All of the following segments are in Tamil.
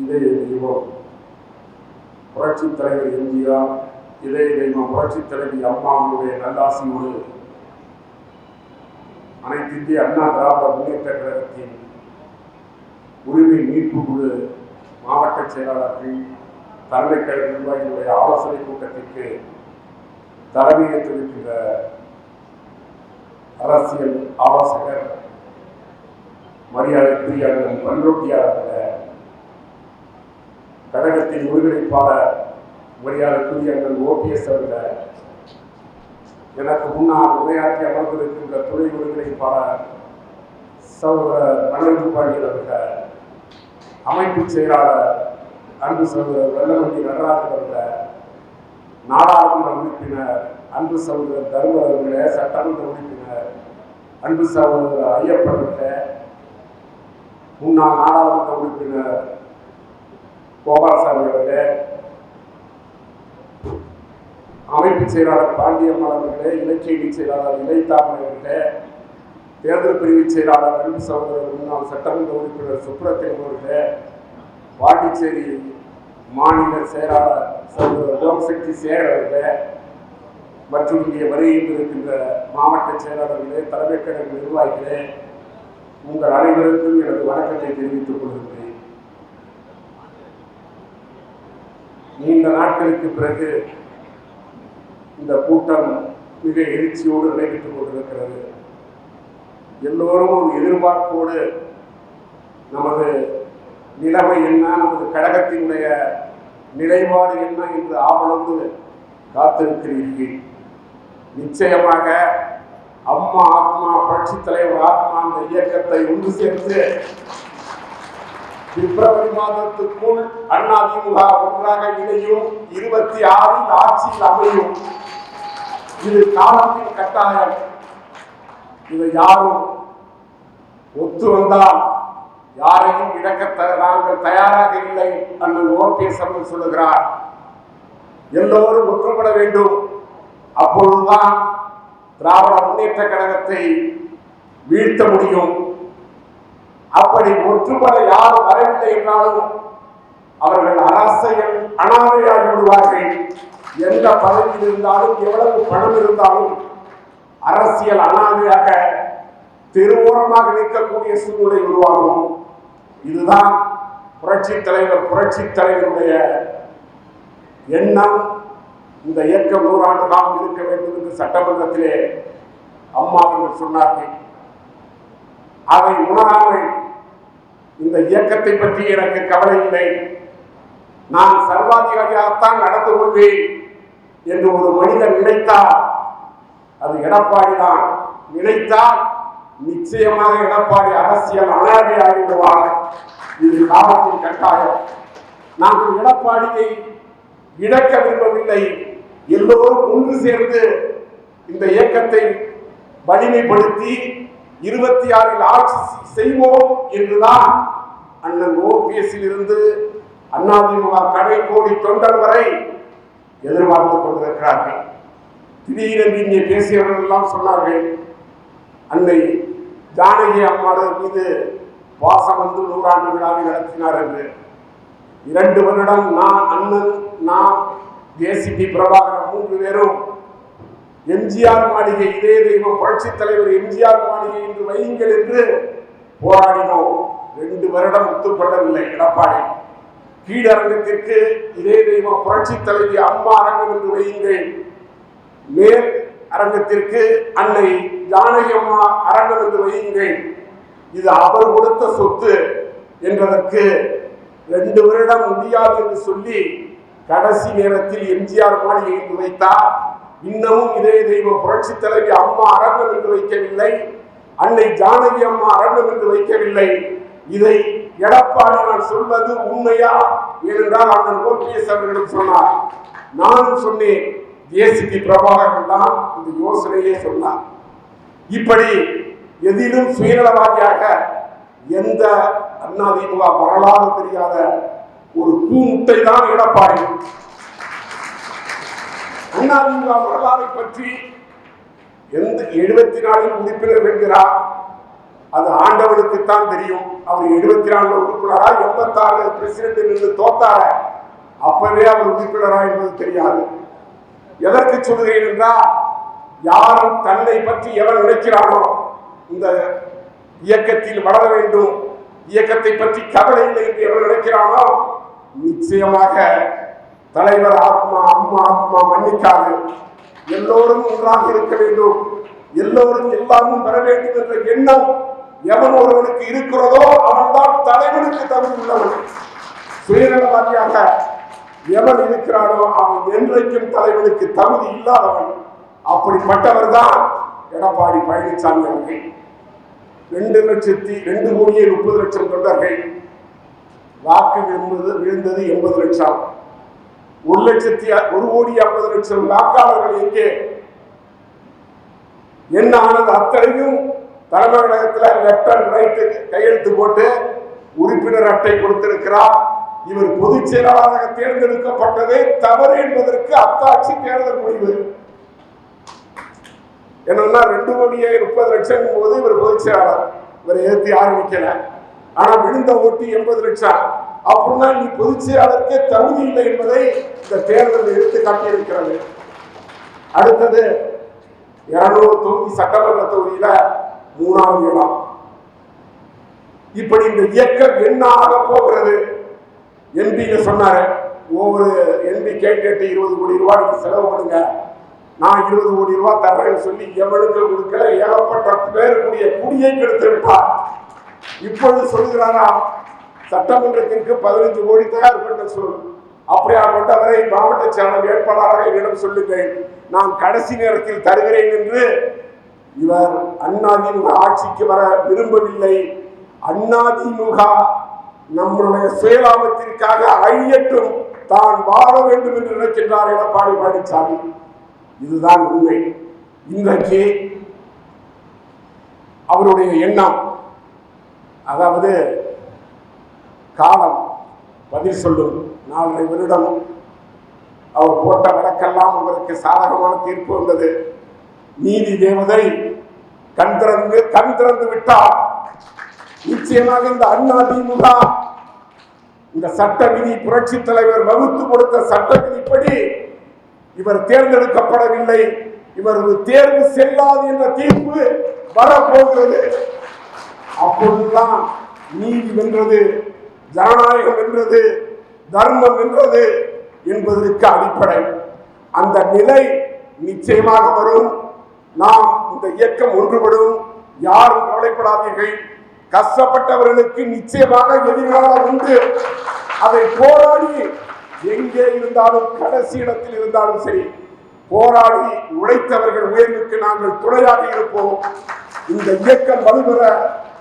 இதய தெய்வம் புரட்சித் தலைவர் எம்ஜிஆர் இதய தெய்வம் புரட்சித் தலைவி அம்மாவுடைய நல்லாசியோடு அனைத்து இந்திய அண்ணா திராவிட முன்னேற்ற கழகத்தின் உரிமை மீட்பு குழு மாவட்ட செயலாளர்கள் தலைமை கழக நிர்வாகிகளுடைய ஆலோசனை கூட்டத்திற்கு தலைமையேற்றிருக்கின்ற அரசியல் ஆலோசகர் மரியாதைக்குரிய அண்ணன் பன்ருட்டியார் கழகத்தின் ஒருங்கிணைப்பாளர் மரியாதைக்குரிய எங்கள் ஓபிஎஸ் அவர்கள் எனக்கு முன்னால் உரையாற்றி அமர்ந்திருக்கின்ற துணை ஒருங்கிணைப்பாளர் சகோதரர் மனோஜ் பாண்டியன் அவர்கள் அமைப்பு செயலாளர் அன்பு சகோதரர் வெள்ளமண்டி நடராஜன் அவர்கள் நாடாளுமன்ற உறுப்பினர் அன்பு சகோதரர் தர்மர் அவர்களே சட்டமன்ற உறுப்பினர் அன்பு சகோதரர் ஐயப்பன் அவர்களே முன்னாள் நாடாளுமன்ற உறுப்பினர் கோபாலசாமி அவர்களே அமைப்பு செயலாளர் பாண்டியம்மாள் அவர்களே இலக்கிய செயலாளர் இலைத்தாமரை அவர்களே தேர்தல் பிரிவு செயலாளர் அன்பு சகோதரர் முன்னாள் சட்டமன்ற உறுப்பினர் சுப்ரத்தின் அவர்களே பாண்டிச்சேரி மாநில செயலாளர் சகோதரர் ஓம்சக்தி சேகர் அவர்களே மற்றும் இங்கே வருகையில் இருக்கின்ற மாவட்ட செயலாளர்களே தலைமை கழக நிர்வாகிகளே உங்கள் அனைவருக்கும் எனது வணக்கத்தை தெரிவித்துக் கொள்கிறேன் நீண்ட நாட்களுக்கு பிறகு இந்த கூட்டம் மிக எழுச்சியோடு நடைபெற்றுக் கொண்டிருக்கிறது. எல்லோரும் ஒரு எதிர்பார்ப்போடு நமது நிலைமை என்ன நமது கழகத்தினுடைய நிலைப்பாடு என்ன என்று ஆவலோடு காத்திருக்கிறீர்கள். நிச்சயமாக அம்மா ஆத்மா புரட்சி தலைவர் ஆத்மா அந்த இயக்கத்தை ஒன்று சேர்த்து பிப்ரவரி மாதத்துக்குள் அதிமுக ஒன்றாக இணையும் இருபத்தி ஆறில் ஆட்சியில் அமையும். இது காலத்தின் கட்டாயம். இதை யாரும் ஒத்து வந்தால் யாரையும் இழக்க த- நாங்கள் தயாராக இல்லை அண்ணன் ஓபிஎஸ் அவர்கள் சொல்லுகிறார். எல்லோரும் ஒற்றுப்பட வேண்டும். அப்பொழுதுதான் திராவிட முன்னேற்ற கழகத்தை வீழ்த்த முடியும். அப்படி ஒற்றுப்பட யாரும் வரவில்லை என்றாலும் அவர்கள் அரசியல் அனாதையாகி விடுவார்கள். எந்த பதவியில் இருந்தாலும் எவ்வளவு பணம் இருந்தாலும் அரசியல் அனாதையாக தெருவோரமாக நிற்கக்கூடிய சூழ்நிலை உருவாகும். இதுதான் புரட்சி தலைவர் புரட்சி தலைவருடைய எண்ணம். இந்த இயக்கம் நூறாண்டு காலம் இருக்க வேண்டும் என்று சட்டமன்றத்திலே அம்மா அவர்கள் சொன்னார்கள். அதை உணராமல் இந்த இயக்கத்தை பற்றி எனக்கு கவலை இல்லை. நான் சர்வாதிகாரியாகத்தான் நடந்து கொள்வேன் என்று ஒரு மனிதன் நினைத்தால் அது எடப்பாடி தான். நினைத்தால் நிச்சயமாக எடப்பாடி அரசியல் அனாதையாகிவிடுவார் இது காலத்தின் கட்டாயம். நாங்கள் எடப்பாடியை இழக்க விரும்பவில்லை. எல்லோரும் ஒன்று சேர்ந்து இந்த இயக்கத்தை வலிமைப்படுத்தி இருபத்தி ஆறில் ஆட்சி செய்வோம் என்றுதான் அண்ணன் ஓபிஎஸ்ஸில் இருந்து அதிமுக கடை கோடி தொண்டர் வரை எதிர்பார்த்து கொண்டிருக்கிறார்கள். திடீரென்று இங்கே பேசியவர்கள் எல்லாம் சொன்னார்கள் அன்னை ஜானகி அம்மாள் மீது வாசம் வந்து நூறாண்டு விழாவை நடத்தினார் என்று. இரண்டு வருடம் நான் அண்ணன் நான் ஏசிபி பிரபாகரன் மூன்று பேரும் எம்ஜிஆர் மாளிகை இதே தெய்வம் புரட்சி தலைவர் எம்ஜிஆர் மாளிகை என்று வையுங்கள் என்று போராடினோம். ரெண்டு வருடம் ஒத்துக்கொள்ளவில்லை எடப்பாடி. கீழரங்கத்திற்கு இதே தெய்வம் புரட்சி தலைவி அம்மா அரங்கம் என்று வையுங்கள். மேல் அரங்கத்திற்கு அன்னை ஜானகி அம்மா அரங்கம் என்று வையுங்கள். இது அவர் கொடுத்த சொத்து என்பதற்கு ரெண்டு வருடம் முடியாது என்று சொல்லி கடைசி நேரத்தில் எம்ஜிஆர் மாளிகை வைத்தார் இன்னமும் இதே தெய்வ புரட்சி தலைவி அம்மா அரங்கம் என்று வைக்கவில்லை. அன்னை ஜானகி அம்மா அரங்கம் என்று வைக்கவில்லை. இதை எடப்பாடி நான் சொல்வது உண்மையா? ஏனென்றால் அண்ணன் ஓபிஎஸ் அவர்களிடம் சொன்னார். நானும் சொன்னேன். ஏசிபி பிரபாகரன் தான் இந்த யோசனையே சொன்னார். இப்படி எதிலும் சுயநலவாதியாக எந்த அதிமுக வரலாறு தெரியாத ஒரு பூமுட்டை தான் எடப்பாடி. அண்ணாதிமுக வரலாறை பற்றி எந்த எழுபத்தி நாலில் உறுப்பினர் என்கிறார் அது ஆண்டவனுக்குத்தான் தெரியும். அவர் எழுபத்தி நாலு உறுப்பினரா? எண்பத்தாறு பிரசிடென்ட் நின்று தோத்தார. அப்பவே அவர் உறுப்பினரா என்பது தெரியாது. எதற்கு சொல்கிறேன் என்றால் யாரும் தன்னை பற்றி எவன் நினைக்கிறானோ இந்த இயக்கத்தில் வளர வேண்டும் இயக்கத்தை பற்றி கவலை இல்லை என்று எவன் நினைக்கிறானோ நிச்சயமாக தலைவர் ஆத்மா அம்மா ஆத்மா மன்னிக்காது. எல்லோரும் ஒன்றாக இருக்க வேண்டும். எல்லோரும் எல்லாமும் பெற வேண்டும் என்ற எண்ணம் எவன் ஒருவனுக்கு இருக்கிறதோ அவன்தான் தலைவனுக்கு தகுதி உள்ளவன். சுயநலவாதியாக எவன் இருக்கிறானோ அவன் என்றைக்கும் தலைவனுக்கு தகுதி இல்லாதவன். அப்படிப்பட்டவர் தான் எடப்பாடி பழனிசாமி அவர்கள். ரெண்டு லட்சத்தி ரெண்டு கோடியே முப்பது லட்சம் தொண்டர்கள். வாக்கு விழுந்தது விழுந்தது எண்பது லட்சம். ஒரு லட்சத்தி ஒரு கோடி ஐம்பது லட்சம் வாக்காளர்கள் எங்கே? என்ன ஆனது? அத்தனையும் தலைமையகத்தில் லெப்ட் அண்ட் ரைட்டு கையெழுத்து போட்டு உறுப்பினர் அட்டை கொடுத்திருக்கிறார். இவர் பொதுச் செயலாளராக தேர்ந்தெடுக்கப்பட்டதே தவறு என்பதற்கு அத்தாட்சி தேர்தல் முடிவு. என்னன்னா ரெண்டு கோடியே முப்பது லட்சம் போது இவர் பொதுச் செயலாளர். இவரை எதிர்த்து யாரும் நிக்கல. ஆனா விழுந்த ஓட்டு எண்பது லட்சம். அப்படின்னா நீ பொதுச் செயலாளருக்கே தகுதி இல்லை என்பதை இந்த தேர்தல் எடுத்து காட்டியிருக்கிறது. அடுத்தது இருநூறு தொகுதி சட்டமன்ற தொகுதியில மூணாவது இடம். இப்படி இந்த இயக்கம் என்ன ஆக போகிறது? எம்பிங்க சொன்னாரு. ஒவ்வொரு எம்பி கேட்டு இருபது கோடி ரூபாய் நீங்க செலவு பண்ணுங்க. நான் இருபது கோடி ரூபாய் தர்றேன்னு சொல்லி எவனுக்கு கொடுக்கல. ஏகப்பட்ட பேருக்குரிய குடியை கெடுத்து விட்டார். இப்பொழுது சொல்கிறாரா சட்டமன்றத்திற்கு பதினஞ்சு கோடி தயார் பண்ண சொல். அப்படியா கொண்டவரை மாவட்ட சேனல் வேட்பாளராக என்னிடம் சொல்லுங்கள். நான் கடைசி நேரத்தில் தருகிறேன் என்று இவர் அண்ணாதிமுக ஆட்சிக்கு வர விரும்பவில்லை. அண்ணாதிமுக நம்முடைய சுயலாபத்திற்காக அழியட்டும் தான் வாழ வேண்டும் என்று நினைக்கின்றார் எடப்பாடி பழனிசாமி. இதுதான் உண்மை. இன்றைக்கு அவருடைய எண்ணம். அதாவது காலம் பதில் சொல்லும் நாலரை வருடம் அவர் போட்ட வழக்கெல்லாம் உங்களுக்கு சாதகமான தீர்ப்பு வந்தது. நீதி தேவதை கண் திறந்து கண் திறந்து விட்டார். நிச்சயமாக இந்த அண்ணா திமுக இந்த சட்ட விதி புரட்சி தலைவர் வகுத்து கொடுத்த சட்ட விதிப்படி இவர் தேர்ந்தெடுக்கப்படவில்லை. இவரது தேர்வு செல்லாது என்ற தீர்ப்பு வரப்போகிறது. அப்பொழுதுதான் நீதி வென்றது. ஜனநாயகம் வென்றது தர்மம் வென்றது என்பதற்கு அடிப்படை. அந்த நிலை நிச்சயமாக வரும். நாம் இந்த இயக்கம் ஒன்றுபடும். யாரும் கவலைப்படாதீர்கள். கஷ்டப்பட்டவர்களுக்கு நிச்சயமாக எதிர்காலம் உண்டு. அதை போராடி எங்கே இருந்தாலும் கடைசி இடத்தில் இருந்தாலும் சரி போராடி உழைத்தவர்கள் உயர்வுக்கு நாங்கள் துணையாக இருப்போம். இந்த இயக்கம் வலுபெற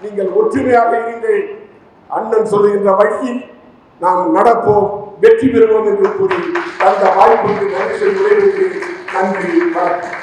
நீங்கள் ஒற்றுமையாக இருங்கள். அண்ணன் சொல்லுகின்ற வழியில் நாம் நடப்போம் வெற்றி பெறுவோம் என்று கூறி அந்த வாய்ப்புக்கு நன்றி நன்றி வணக்கம்.